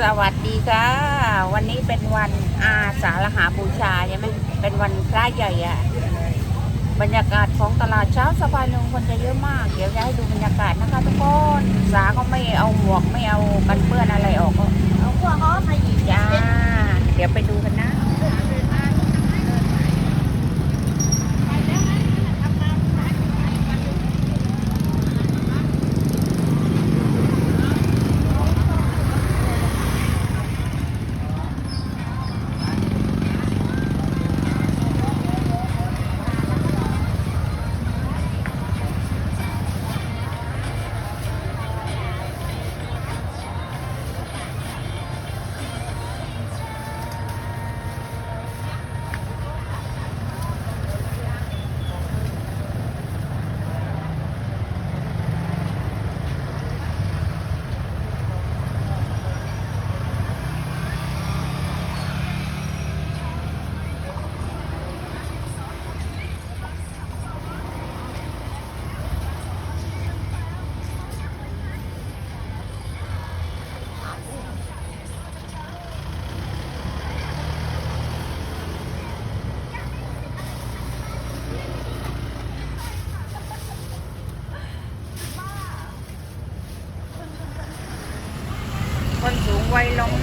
สวัสดีค่ะ วันนี้เป็นวันอาสาฬหาบูชาใช่ไหมเป็นวันพระใหญ่อะบรรยากาศของตลาดเช้าสะพานลงคนจะเยอะมาก เดี๋ยวจะให้ดูบรรยากาศนะคะทุกคนสาก็ไม่เอาหมวกไม่เอากันเปื้อนอะไรออกก็เอาพวกเขามาหยิบจ้าเดี๋ยวไปดูกันนะ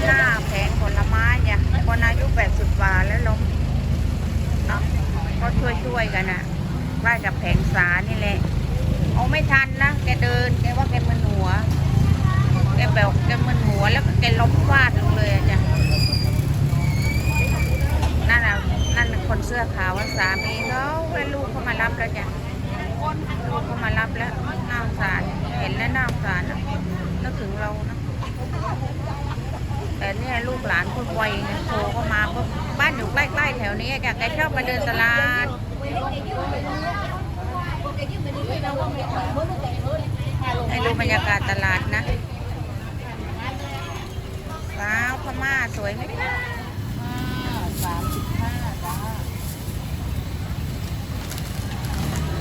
หน้าแผงผลไม้เนี่ยคนอายุ80กว่าแล้วลงเนาะก็ช่วยช่วยๆกันนะใกล้กับแผงสานี่แหละเอาไม่ทันนะแกเดินแกว่าแกมึนหัวแกแบบแกมึนหัวแล้วก็แกล้มฟาดลงเลยอะจ้ะนั่นน่ะนั่นคนเสื้อขาวสามีเขาแล้วลูกเขามารับแล้วจ้ะลูกเขามารับแล้วน่าสงสารเห็นแล้วน่าสงสารนะนึกถึงเรานะ แต่เนี่ยลูกหลานคนวัยโทรเข้ามาก็บ้านอยู่ใกล้ๆแถวนี้จ้ะแกชอบมาเดินตลาดให้ดูบรรยากาศตลาดนะสาวพม่าสวยไหมสามสิบห้าจ้า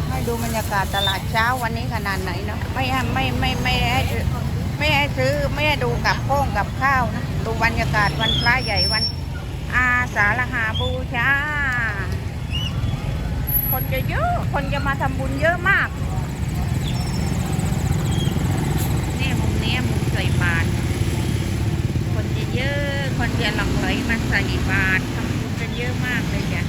ให้ดูบรรยากาศตลาดเช้าวันนี้ขนาดไหนเนาะไม่ไม่ไม่ไม่ให้ไม่ให้ซื้อไม่ให้ดูกับโค้งกับข้าวนะ ดูบรรยากาศวันพระใหญ่วันอาสาฬหาบูชา คนจะเยอะ คนจะมาทำบุญเยอะมากนี่มุมนี้มุมใส่บาตรคนจะเยอะ คนจะหลั่งไหลมาใส่บาตรทำบุญกันเยอะมากเลยจ้ะ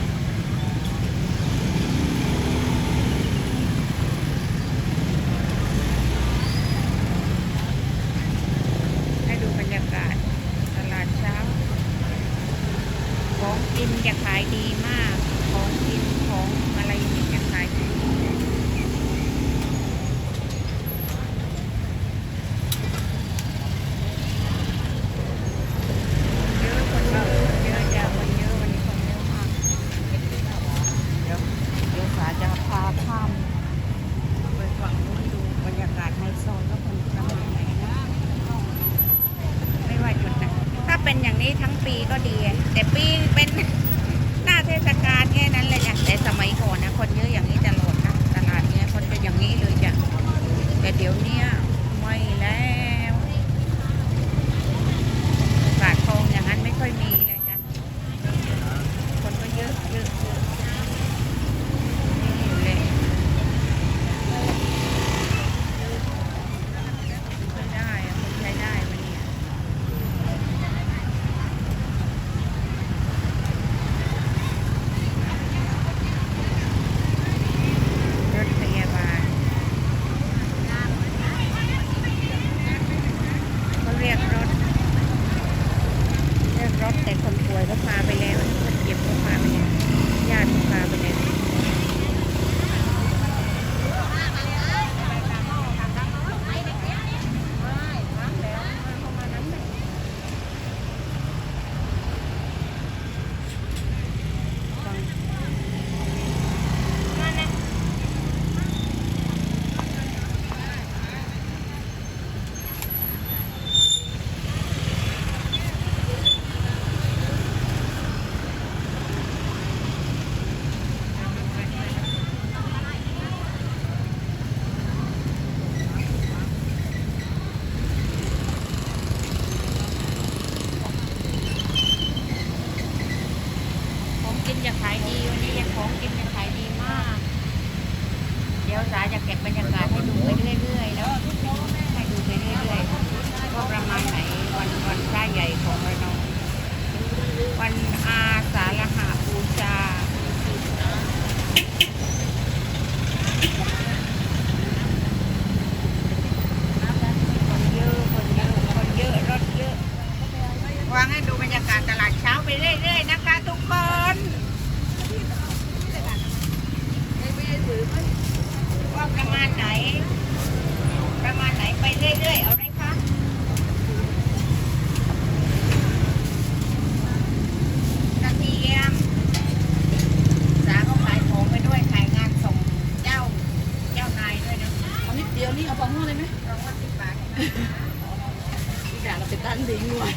แต่เราไปตั้นดิ้งไว้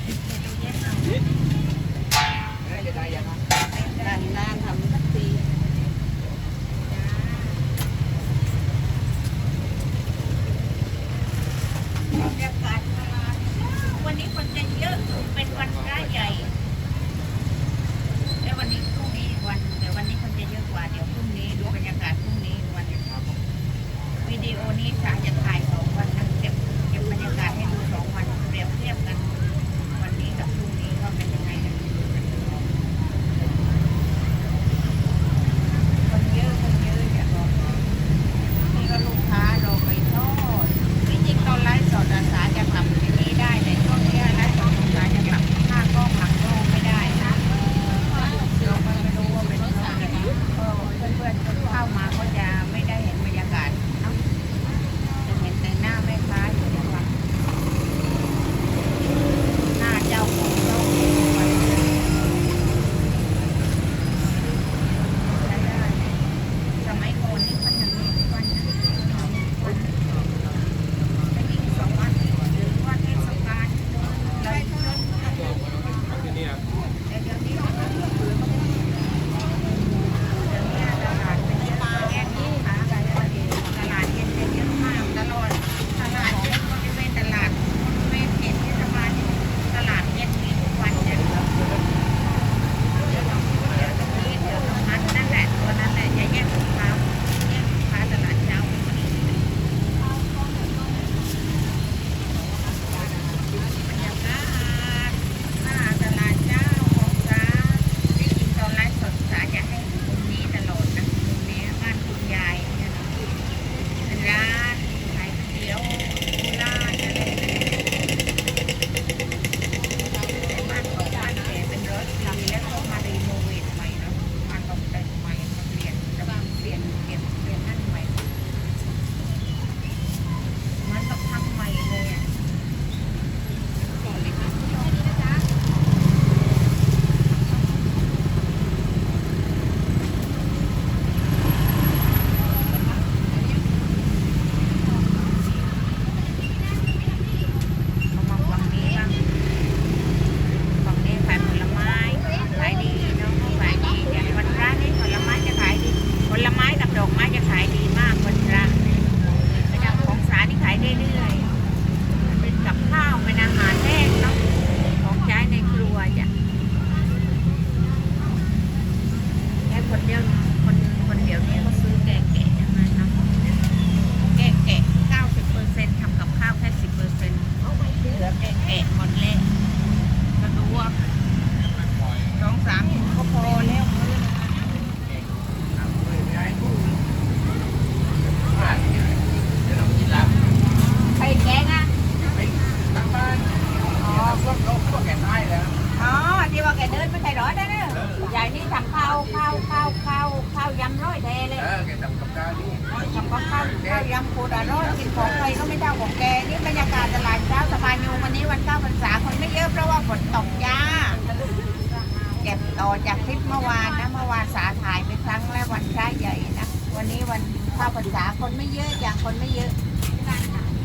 วันนี้วันข้าวพรรษาคนไม่เยอะอย่างคนไม่เยอะ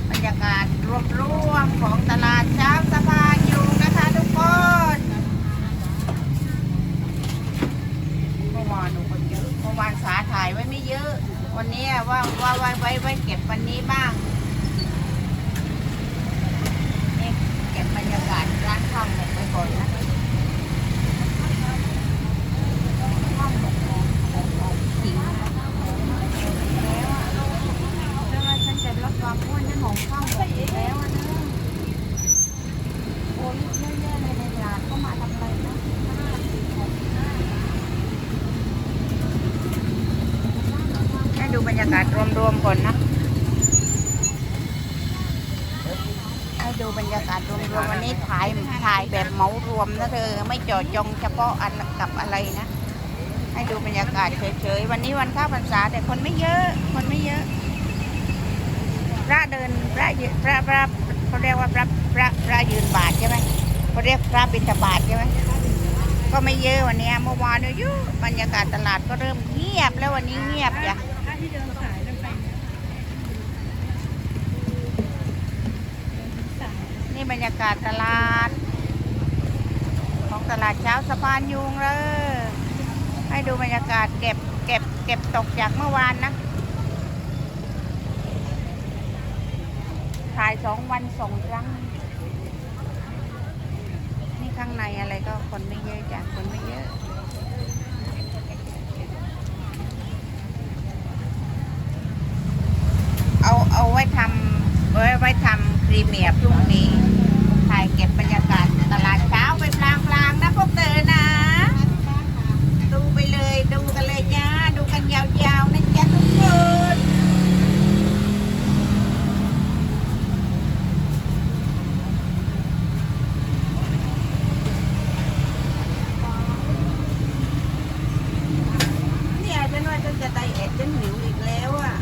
บรรยากาศรวมๆของตลาดเช้าสะพานยู่นะคะทุกคนเมื่อวานนูคนเยอะเมื่อวานสาถ่ายไว้ไม่เยอะ วันนี้ว่าว่าไว้ไว้เก็บวันนี้บ้าง บรรยากาศรวมๆวันนี้ถ่ายถ่ายแบบเหมารวมนะเธอไม่เจาะจงเฉพาะอันกับอะไรนะ ให้ดูบรรยากาศเฉยๆวันนี้วันข้าพรรษาแต่คนไม่เยอะ คนไม่เยอะ พระเดินพระยืนพระพระเขาเรียกว่าพระพระพระยืนบาทใช่ไหมเขาเรียกพระบิณฑบาตใช่ไหมก็ไม่เยอะวันนี้เมื่อวานเนี่ยยุบรรยากาศตลาดก็เริ่มเงียบแล้ววันนี้เงียบจ้ะ บรรยากาศตลาด ของตลาดเช้าสะพานยุงเลยให้ดูบรรยากาศเก็บเก็บเก็บตกจากเมื่อวานนะถ่ายสองวันสองครั้ง นี่ข้างในอะไรก็คนไม่เยอะจ้ะคนไม่เยอะเอาเอาไว้ทำไว้ไว้ทำพรีเมียร์พรุ่งนี้ เก็บบรรยากาศตลาดเช้าไปพลางๆนะพวกเธอนะ ดูไปเลยดูกันเลยจ้าดูกันยาวๆนะจ๊ะทุกคนเนี่ยฉันว่าฉันจะไดเอทฉันหิวอีกแล้วอะ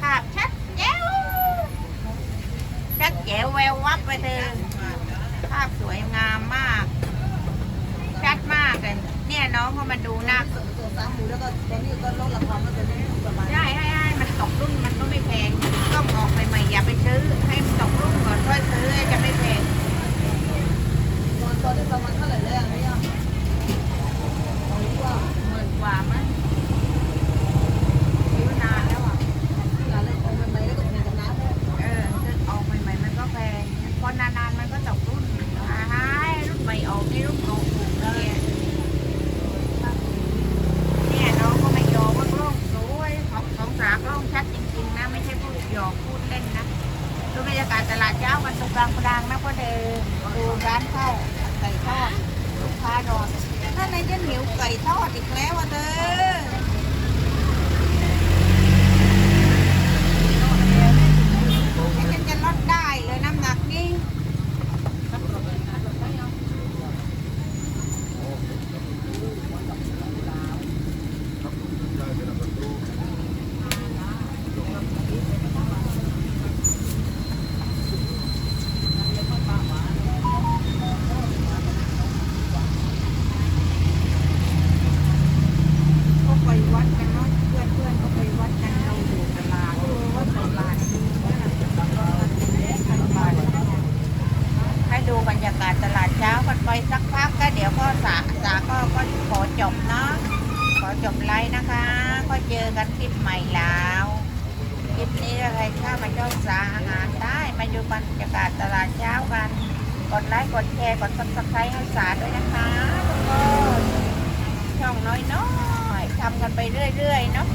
ภาพชัดแจ๋วชัดแจ๋วแวววับไปเธอภาพสวยงามมาก ชัดมากเลยเนี่ยน้องเขามาดูหน้า ตัว สามหมูแล้วก็ตอนนี้ก็ลดราคามาเป็นประมาณ ได้ให้ให้มันตกรุ่นมันก็ไม่แพงต้องออกใหม่ๆอย่าไปซื้อ ให้มันตกรุ่นก่อนค่อยซื้อจะไม่แพง ตอนตอนนี้ประมาณเท่าไหร่แล้วเนี่ย ว่า หมื่นกว่ามั้งซื้อนานแล้วอะ งานเล่นของมันไปแล้วก็เป็นกันน้ำ เออซื้อออกใหม่ๆมันก็แพงพอนานๆมันก็ตกรุ่นอ่าให้รุ่นใหม่ออกนี่รุ่นเก่าถูกเนี่ยเนี่ยน้องก็ไม่ยอมว่ากล้องสวยของสองสากล้องชัดจริงๆนะ ไม่ใช่พูดหยอกพูดเล่นนะดูบรรยากาศตลาดเช้ากันตรงกลางกลางนะพ่อเดินดูร้านข้าวไก่ทอดลูกค้ารอถ้าในจะหิวไก่ทอดอีกแล้วอะเธอให้ฉันจะลดได้เลยน้ำหนักนี่ ก็ไปวัดกันเนาะเพื่อนเพื่อนๆก็ไปวัดกันเราอยู่ตลาดวัดตลาดให้ดูบรรยากาศตลาดเช้ากันไปสักพักก็เดี๋ยวพ่อสาสาก็ก็ขอจบเนาะขอ จบไลน์นะคะ ก็เจอกันคลิปใหม่แล้ว คลิปนี้ใครเข้ามาช่องสาอาหารได้มาดูบรรยากาศตลาดเช้ากัน กดไลค์กดแชร์กดซับสไครต์ให้สาด้วยนะคะทุกคนช่องน้อยๆทำกันไปเรื่อยๆเนาะ